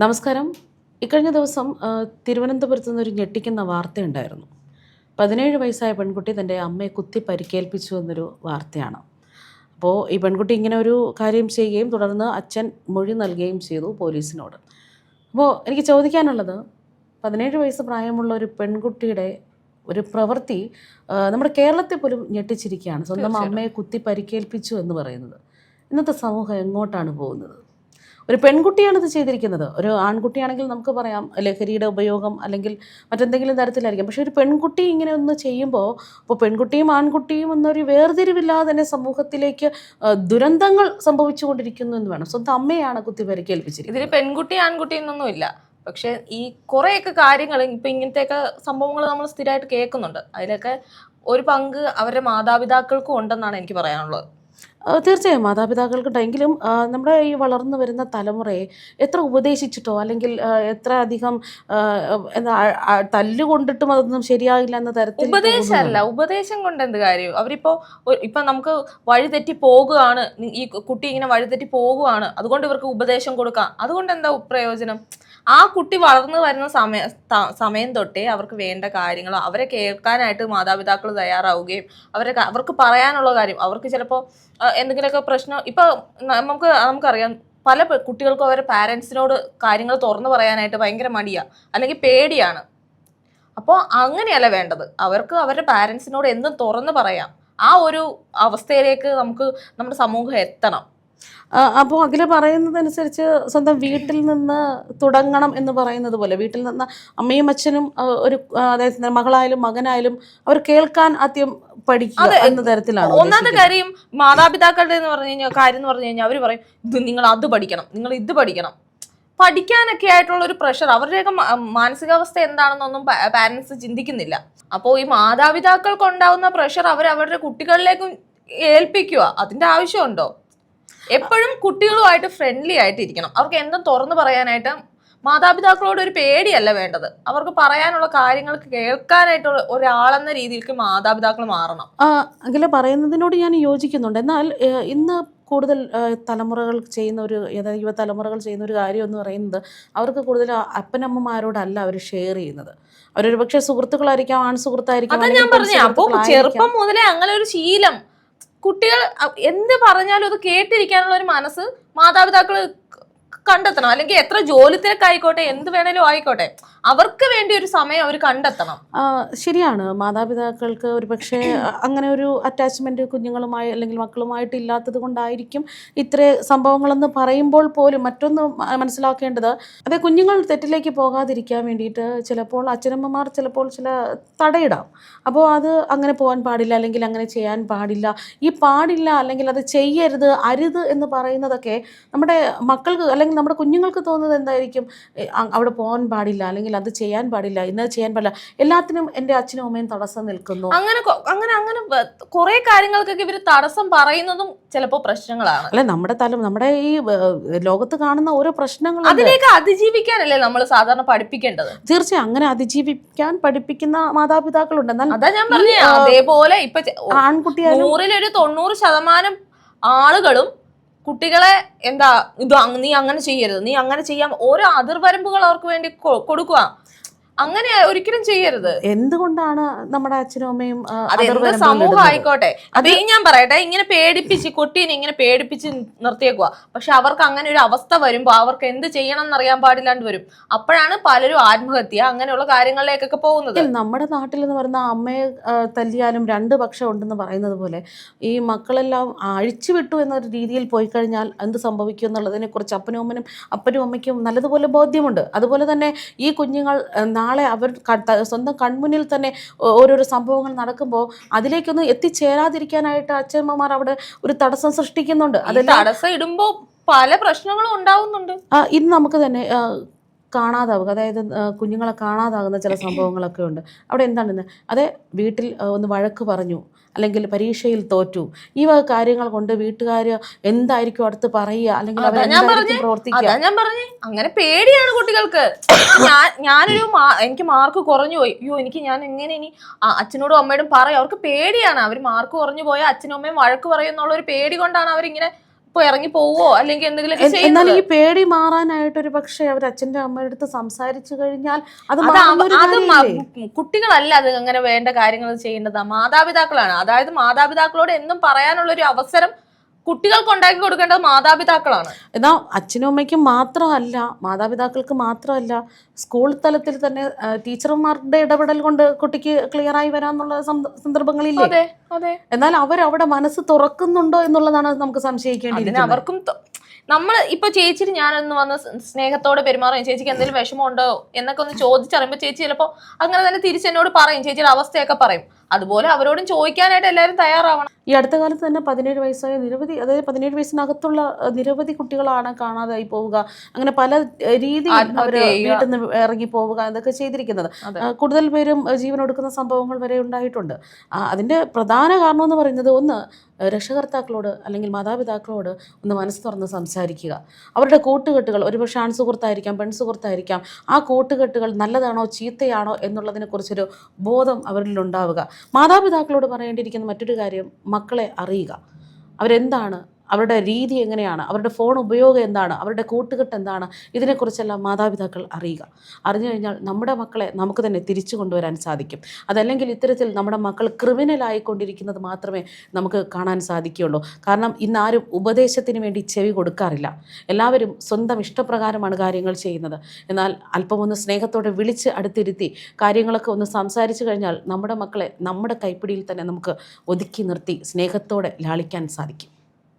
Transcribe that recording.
നമസ്കാരം. ഇക്കഴിഞ്ഞ ദിവസം തിരുവനന്തപുരത്ത് നിന്നൊരു ഞെട്ടിക്കുന്ന വാർത്തയുണ്ടായിരുന്നു. പതിനേഴ് വയസ്സായ പെൺകുട്ടി തന്റെ അമ്മയെ കുത്തി പരിക്കേൽപ്പിച്ചു എന്നൊരു വാർത്തയാണ്. അപ്പോൾ ഈ പെൺകുട്ടി ഇങ്ങനെ ഒരു കാര്യം ചെയ്യുകയും തുടർന്ന് അച്ഛൻ മൊഴി നൽകുകയും ചെയ്തു പോലീസിനോട്. അപ്പോൾ എനിക്ക് ചോദിക്കാനുള്ളത് പതിനേഴ് വയസ്സ് പ്രായമുള്ള ഒരു പെൺകുട്ടിയുടെ ഒരു പ്രവൃത്തി നമ്മുടെ കേരളത്തെ പോലും ഞെട്ടിച്ചിരിക്കുകയാണ്. സ്വന്തം അമ്മയെ കുത്തി പരിക്കേൽപ്പിച്ചു എന്ന് പറയുന്നത്. ഇന്നത്തെ സമൂഹം എങ്ങോട്ടാണ് പോകുന്നത്? ഒരു പെൺകുട്ടിയാണ് ഇത് ചെയ്തിരിക്കുന്നത്. ഒരു ആൺകുട്ടിയാണെങ്കിൽ നമുക്ക് പറയാം ലഹരിയുടെ ഉപയോഗം അല്ലെങ്കിൽ മറ്റെന്തെങ്കിലും തരത്തിലായിരിക്കും. പക്ഷേ ഒരു പെൺകുട്ടി ഇങ്ങനെ ഒന്ന് ചെയ്യുമ്പോൾ ഇപ്പോൾ പെൺകുട്ടിയും ആൺകുട്ടിയും എന്നൊരു വേർതിരിവില്ലാതെ തന്നെ സമൂഹത്തിലേക്ക് ദുരന്തങ്ങൾ സംഭവിച്ചുകൊണ്ടിരിക്കുന്നു എന്ന് വേണം. സ്വന്തം അമ്മയാണ് കുത്തി പരിക്കേൽപ്പിച്ചിരിക്കുന്നത് ഇതിൽ പെൺകുട്ടി ആൺകുട്ടി എന്നൊന്നുമില്ല പക്ഷേ ഈ കുറേയൊക്കെ കാര്യങ്ങൾ ഇപ്പം ഇങ്ങനത്തെയൊക്കെ സംഭവങ്ങൾ നമ്മൾ സ്ഥിരമായിട്ട് കേൾക്കുന്നുണ്ട്. അതിലൊക്കെ ഒരു പങ്ക് അവരുടെ മാതാപിതാക്കൾക്കും ഉണ്ടെന്നാണ് എനിക്ക് പറയാനുള്ളത്. തീർച്ചയായും മാതാപിതാക്കൾക്കുണ്ടെങ്കിലും എങ്കിലും നമ്മുടെ ഈ വളർന്നു വരുന്ന തലമുറയെ എത്ര ഉപദേശിച്ചിട്ടോ അല്ലെങ്കിൽ എത്ര അധികം എന്താ തല്ലുകൊണ്ടിട്ടും അതൊന്നും ശരിയാകില്ല എന്ന തരത്തിൽ ഉപദേശമല്ല. ഉപദേശം കൊണ്ട് എന്ത് കാര്യം? അവരിപ്പോ ഇപ്പൊ നമുക്ക് വഴിതെറ്റി പോകുകയാണ് ഈ കുട്ടി ഇങ്ങനെ വഴിതെറ്റി പോകുകയാണ് അതുകൊണ്ട് ഇവർക്ക് ഉപദേശം കൊടുക്കാം. അതുകൊണ്ട് എന്താ പ്രയോജനം? ആ കുട്ടി വളർന്നു വരുന്ന സമയ സമയം തൊട്ടേ അവർക്ക് വേണ്ട കാര്യങ്ങൾ അവരെ കേൾക്കാനായിട്ട് മാതാപിതാക്കൾ തയ്യാറാവുകയും അവരെ അവർക്ക് പറയാനുള്ള കാര്യം അവർക്ക് ചിലപ്പോൾ എന്തെങ്കിലുമൊക്കെ പ്രശ്നം ഇപ്പൊ ന- നമുക്ക് നമുക്കറിയാം പല കുട്ടികൾക്കും അവരെ പാരൻസിനോട് കാര്യങ്ങൾ തുറന്നു പറയാനായിട്ട് ഭയങ്കര മടിയാണ് അല്ലെങ്കിൽ പേടിയാണ്. അപ്പോൾ അങ്ങനെയല്ല വേണ്ടത്. അവർക്ക് അവരുടെ പാരൻസിനോട് എന്തും തുറന്നു പറയാം. ആ ഒരു അവസ്ഥയിലേക്ക് നമുക്ക് നമ്മുടെ സമൂഹം എത്തണം. അപ്പോൾ അഖില പറയുന്നതനുസരിച്ച് സ്വന്തം വീട്ടിൽ നിന്ന് തുടങ്ങണം എന്ന് പറയുന്നത് പോലെ വീട്ടിൽ നിന്ന് അമ്മയും അച്ഛനും ഒരു അതായത് മകളായാലും മകനായാലും അവർ കേൾക്കാൻ ആദ്യം പഠിക്കുക അതെ. എന്ന തരത്തിലാണ് ഒന്നാമത്തെ കാര്യം മാതാപിതാക്കളുടെ എന്ന് പറഞ്ഞു കഴിഞ്ഞാൽ കാര്യം എന്ന് പറഞ്ഞു കഴിഞ്ഞാൽ അവർ പറയും ഇത് നിങ്ങൾ അത് പഠിക്കണം നിങ്ങൾ ഇത് പഠിക്കണം. പഠിക്കാനൊക്കെ ആയിട്ടുള്ള ഒരു പ്രഷർ അവരുടെയൊക്കെ മാനസികാവസ്ഥ എന്താണെന്നൊന്നും പാരന്റ്സ് ചിന്തിക്കുന്നില്ല. അപ്പോൾ ഈ മാതാപിതാക്കൾക്ക് ഉണ്ടാവുന്ന പ്രഷർ അവർ അവരുടെ കുട്ടികളിലേക്കും ഏൽപ്പിക്കുക അതിന്റെ ആവശ്യമുണ്ടോ? എപ്പോഴും കുട്ടികളുമായിട്ട് ഫ്രണ്ട്ലി ആയിട്ട് ഇരിക്കണം അവർക്ക് എന്തും തുറന്നു പറയാനായിട്ട് മാതാപിതാക്കളോട് ഒരു പേടിയല്ല വേണ്ടത്. അവർക്ക് പറയാനുള്ള കാര്യങ്ങൾ കേൾക്കാനായിട്ടുള്ള ഒരാളെന്ന രീതിയിലേക്ക് മാതാപിതാക്കൾ മാറണം. അഖില പറയുന്നതിനോട് ഞാൻ യോജിക്കുന്നുണ്ട്. എന്നാൽ ഇന്ന് കൂടുതൽ തലമുറകൾ ചെയ്യുന്ന ഒരു യുവതലമുറകൾ ചെയ്യുന്ന ഒരു കാര്യം എന്ന് പറയുന്നത് അവർക്ക് കൂടുതൽ അപ്പനമ്മമാരോടല്ല അവർ ഷെയർ ചെയ്യുന്നത്. അവരൊരു പക്ഷേ സുഹൃത്തുക്കളായിരിക്കാം ആൺ സുഹൃത്തായിരിക്കാം ഞാൻ പറഞ്ഞു. അപ്പോൾ ചെറുപ്പം മുതലേ അങ്ങനെ ഒരു ശീലം കുട്ടികൾ എന്ത് പറഞ്ഞാലും അത് കേട്ടിരിക്കാനുള്ള ഒരു മനസ്സ് മാതാപിതാക്കൾ കണ്ടെത്തണം. അല്ലെങ്കിൽ എത്ര ജോലി തിരക്കായിക്കോട്ടെ എന്ത് വേണേലും ആയിക്കോട്ടെ. അവർക്ക് വേണ്ടി ഒരു സമയം അവർ കണ്ടെത്തണം. ശരിയാണ്. മാതാപിതാക്കൾക്ക് ഒരു പക്ഷേ അങ്ങനെ ഒരു അറ്റാച്ച്മെന്റ് കുഞ്ഞുങ്ങളുമായി അല്ലെങ്കിൽ മക്കളുമായിട്ട് ഇല്ലാത്തത് കൊണ്ടായിരിക്കും ഇത്ര സംഭവങ്ങളെന്ന് പറയുമ്പോൾ പോലും മറ്റൊന്ന് മനസ്സിലാക്കേണ്ടത് അതെ കുഞ്ഞുങ്ങൾ തെറ്റിലേക്ക് പോകാതിരിക്കാൻ വേണ്ടിയിട്ട് ചിലപ്പോൾ അച്ഛനമ്മമാർ ചിലപ്പോൾ ചില തടയിടാം. അപ്പോൾ അത് അങ്ങനെ പോകാൻ പാടില്ല അല്ലെങ്കിൽ അങ്ങനെ ചെയ്യാൻ പാടില്ല. ഈ പാടില്ല അല്ലെങ്കിൽ അത് ചെയ്യരുത് അരുത് എന്ന് പറയുന്നതൊക്കെ നമ്മുടെ മക്കൾക്ക് അല്ലെങ്കിൽ നമ്മുടെ കുഞ്ഞുങ്ങൾക്ക് തോന്നുന്നത് എന്തായിരിക്കും? അവിടെ പോകാൻ പാടില്ല അല്ലെങ്കിൽ അത് ചെയ്യാൻ പാടില്ല ഇന്നത് ചെയ്യാൻ പാടില്ല. എല്ലാത്തിനും എന്റെ അച്ഛനും അമ്മയും തടസ്സം നിൽക്കുന്നു. അങ്ങനെ കൊ- അങ്ങനെ അങ്ങനെ കുറെ കാര്യങ്ങൾക്കൊക്കെ ഇവർ തടസ്സം പറയുന്നതും ചിലപ്പോ പ്രശ്നങ്ങളാണ്. അല്ലെ നമ്മുടെ തലം നമ്മുടെ ഈ ഏഹ്, ലോകത്ത് കാണുന്ന ഓരോ പ്രശ്നങ്ങളും അതിനെയൊക്കെ അതിജീവിക്കാനല്ലേ നമ്മൾ സാധാരണ പഠിപ്പിക്കേണ്ടത്? തീർച്ചയായും അങ്ങനെ അതിജീവിക്കാൻ പഠിപ്പിക്കുന്ന മാതാപിതാക്കളുണ്ട്. എന്നാൽ അതാ ഞാൻ പറഞ്ഞേ അതേപോലെ ഇപ്പൊ ചെ- ആൺകുട്ടിയായാലും നൂറിലൊരു തൊണ്ണൂറ് ശതമാനം ആളുകളും കുട്ടികളെ എന്താ ഇത് നീ അങ്ങനെ ചെയ്യരുത്. നീ അങ്ങനെ ചെയ്യാം. ഓരോ അതിർവരമ്പുകൾ അവർക്ക് വേണ്ടി കൊടുക്കുക. അങ്ങനെ ഒരിക്കലും ചെയ്യരുത്. എന്തുകൊണ്ടാണ് നമ്മുടെ അച്ഛനും അമ്മയും അതെന്ത് സമൂഹം ആയിക്കോട്ടെ. അത് ഞാൻ പറയട്ടെ ഇങ്ങനെ പേടിപ്പിച്ച് കുട്ടീനെ ഇങ്ങനെ പേടിപ്പിച്ച് നിർത്തിയേക്കുക പക്ഷെ അവർക്ക് അങ്ങനെ ഒരു അവസ്ഥ വരുമ്പോ അവർക്ക് എന്ത് ചെയ്യണം എന്നറിയാൻ പാടില്ലാണ്ട് വരും. അപ്പോഴാണ് പലരും ആത്മഹത്യ അങ്ങനെയുള്ള കാര്യങ്ങളിലേക്കൊക്കെ പോകുന്നത്. നമ്മുടെ നാട്ടിൽ എന്ന് പറയുന്ന അമ്മയെ തല്ലിയാലും രണ്ട് പക്ഷം ഉണ്ടെന്ന് പറയുന്നത് പോലെ ഈ മക്കളെല്ലാം അഴിച്ചു വിട്ടു എന്നൊരു രീതിയിൽ പോയി കഴിഞ്ഞാൽ എന്ത് സംഭവിക്കും എന്നുള്ളതിനെ കുറിച്ച് അപ്പനും അമ്മനും അപ്പനും അമ്മയ്ക്കും നല്ലതുപോലെ ബോധ്യമുണ്ട്. അതുപോലെ തന്നെ ഈ കുഞ്ഞുങ്ങൾ നാളെ അവർ സ്വന്തം കൺമുന്നിൽ തന്നെ ഓരോരോ സംഭവങ്ങൾ നടക്കുമ്പോൾ അതിലേക്കൊന്നും എത്തിച്ചേരാതിരിക്കാനായിട്ട് അച്ഛനമ്മമാർ അവിടെ ഒരു തടസ്സം സൃഷ്ടിക്കുന്നുണ്ട്. അതെല്ലാം തടസ്സം ഇടുമ്പോൾ പല പ്രശ്നങ്ങളും ഉണ്ടാവുന്നുണ്ട്. ആ, ഇന്ന് നമുക്ക് തന്നെ കാണാതാവുക. അതായത് കുഞ്ഞുങ്ങളെ കാണാതാകുന്ന ചില സംഭവങ്ങളൊക്കെ ഉണ്ട്. അവിടെ എന്താണ് ഇന്ന്? അതെ വീട്ടിൽ ഒന്ന് വഴക്ക് പറഞ്ഞു അല്ലെങ്കിൽ പരീക്ഷയിൽ തോറ്റു. ഈ വക കാര്യങ്ങൾ കൊണ്ട് വീട്ടുകാർ എന്തായിരിക്കും അടുത്ത് പറയുക? അല്ലെങ്കിൽ ഞാൻ പറഞ്ഞേ. പ്രവർത്തിക്കുക? ഞാൻ പറഞ്ഞു. അങ്ങനെ പേടിയാണ് കുട്ടികൾക്ക്. ഞാൻ ഞാനൊരു എനിക്ക് മാർക്ക് കുറഞ്ഞു പോയി. അയ്യോ എനിക്ക് ഞാൻ എങ്ങനെ ഇനി അച്ഛനോടും അമ്മയോടും പറയും. അവർക്ക് പേടിയാണ്. അവർ മാർക്ക് കുറഞ്ഞു പോയാൽ അച്ഛനും അമ്മയും വഴക്ക് പറയും എന്നുള്ള ഒരു പേടി കൊണ്ടാണ് അവരിങ്ങനെ ഇപ്പൊ ഇറങ്ങി പോവോ? അല്ലെങ്കിൽ എന്തെങ്കിലും എന്നാൽ ഈ പേടി മാറാനായിട്ട് ഒരു പക്ഷേ അവർ അച്ഛന്റെ അമ്മയുടെ അടുത്ത് സംസാരിച്ചു കഴിഞ്ഞാൽ അത് അത്? കുട്ടികളല്ല അത് അങ്ങനെ വേണ്ട കാര്യങ്ങൾ ചെയ്യേണ്ടത്. മാതാപിതാക്കളാണ്. അതായത് മാതാപിതാക്കളോട് എന്നും പറയാനുള്ള ഒരു അവസരം കുട്ടികൾക്ക് ഉണ്ടാക്കി കൊടുക്കേണ്ടത് മാതാപിതാക്കളാണ്. എന്നാൽ അച്ഛനും അമ്മയ്ക്കും മാത്രമല്ല മാതാപിതാക്കൾക്ക് മാത്രമല്ല സ്കൂൾ തലത്തിൽ തന്നെ ടീച്ചർമാരുടെ ഇടപെടൽ കൊണ്ട് കുട്ടിക്ക് ക്ലിയർ ആയി വരാന്നുള്ള സന്ദ- സന്ദർഭങ്ങളില്ലേ? അതെ അതെ. എന്നാൽ അവർ അവിടെ മനസ്സ് തുറക്കുന്നുണ്ടോ എന്നുള്ളതാണ് നമുക്ക് സംശയിക്കേണ്ടത് അവർക്കും നമ്മൾ ഇപ്പൊ ചേച്ചിക്ക് ഞാനൊന്ന് വന്ന് സ്നേഹത്തോടെ പെരുമാറും ചേച്ചിക്ക് എന്തെങ്കിലും വിഷമമുണ്ടോ എന്നൊക്കെ ഒന്ന് ചോദിച്ചറിയുമ്പോൾ ചേച്ചി ചിലപ്പോ അങ്ങനെ തന്നെ തിരിച്ചെന്നോട് പറയും ചേച്ചിയുടെ അവസ്ഥയൊക്കെ പറയും. അതുപോലെ അവരോടും ചോദിക്കാനായിട്ട് എല്ലാവരും തയ്യാറാവണം. ഈ അടുത്ത കാലത്ത് തന്നെ പതിനേഴ് വയസ്സായ നിരവധി അതായത് പതിനേഴ് വയസ്സിനകത്തുള്ള നിരവധി കുട്ടികളാണ് കാണാതായി പോവുക. അങ്ങനെ പല രീതി രീതിയിൽ അവർ വീട്ടിൽ നിന്ന് ഇറങ്ങി പോവുക എന്നൊക്കെ ചെയ്തിരിക്കുന്നത്. കൂടുതൽ പേരും ജീവനൊടുക്കുന്ന സംഭവങ്ങൾ വരെ ഉണ്ടായിട്ടുണ്ട്. അതിന്റെ അതിന്റെ പ്രധാന കാരണം എന്ന് പറയുന്നത് ഒന്ന് രക്ഷകർത്താക്കളോട് അല്ലെങ്കിൽ മാതാപിതാക്കളോട് ഒന്ന് മനസ്സ് തുറന്ന് സംസാരിക്കുക. അവരുടെ കൂട്ടുകെട്ടുകൾ ഒരുപക്ഷെ ആൺ സുഹൃത്തായിരിക്കാം പെൺ സുഹൃത്തായിരിക്കാം ആ കൂട്ടുകെട്ടുകൾ നല്ലതാണോ ചീത്തയാണോ എന്നുള്ളതിനെക്കുറിച്ചൊരു ബോധം അവരിൽ ഉണ്ടാവുക മാതാപിതാക്കളോട് പറയേണ്ടിയിരിക്കുന്ന മറ്റൊരു കാര്യം മക്കളെ അറിയുക. അവരെന്താണ് അവരുടെ രീതി എങ്ങനെയാണ്? അവരുടെ ഫോൺ ഉപയോഗം എന്താണ്? അവരുടെ കൂട്ടുകെട്ട് എന്താണ്? ഇതിനെക്കുറിച്ചെല്ലാം മാതാപിതാക്കൾ അറിയുക. അറിഞ്ഞു കഴിഞ്ഞാൽ നമ്മുടെ മക്കളെ നമുക്ക് തന്നെ തിരിച്ചു കൊണ്ടുവരാൻ സാധിക്കും. അതല്ലെങ്കിൽ ഇത്തരത്തിൽ നമ്മുടെ മക്കൾ ക്രിമിനലായിക്കൊണ്ടിരിക്കുന്നത് മാത്രമേ നമുക്ക് കാണാൻ സാധിക്കുകയുള്ളൂ. കാരണം ഇന്നാരും ഉപദേശത്തിന് വേണ്ടി ചെവി കൊടുക്കാറില്ല. എല്ലാവരും സ്വന്തം ഇഷ്ടപ്രകാരമാണ് കാര്യങ്ങൾ ചെയ്യുന്നത്. എന്നാൽ അല്പമൊന്ന് സ്നേഹത്തോടെ വിളിച്ച് അടുത്തിരുത്തി കാര്യങ്ങളൊക്കെ ഒന്ന് സംസാരിച്ചു കഴിഞ്ഞാൽ നമ്മുടെ മക്കളെ നമ്മുടെ കൈപ്പിടിയിൽ തന്നെ നമുക്ക് ഒതുക്കി നിർത്തി സ്നേഹത്തോടെ ലാളിക്കാൻ സാധിക്കും.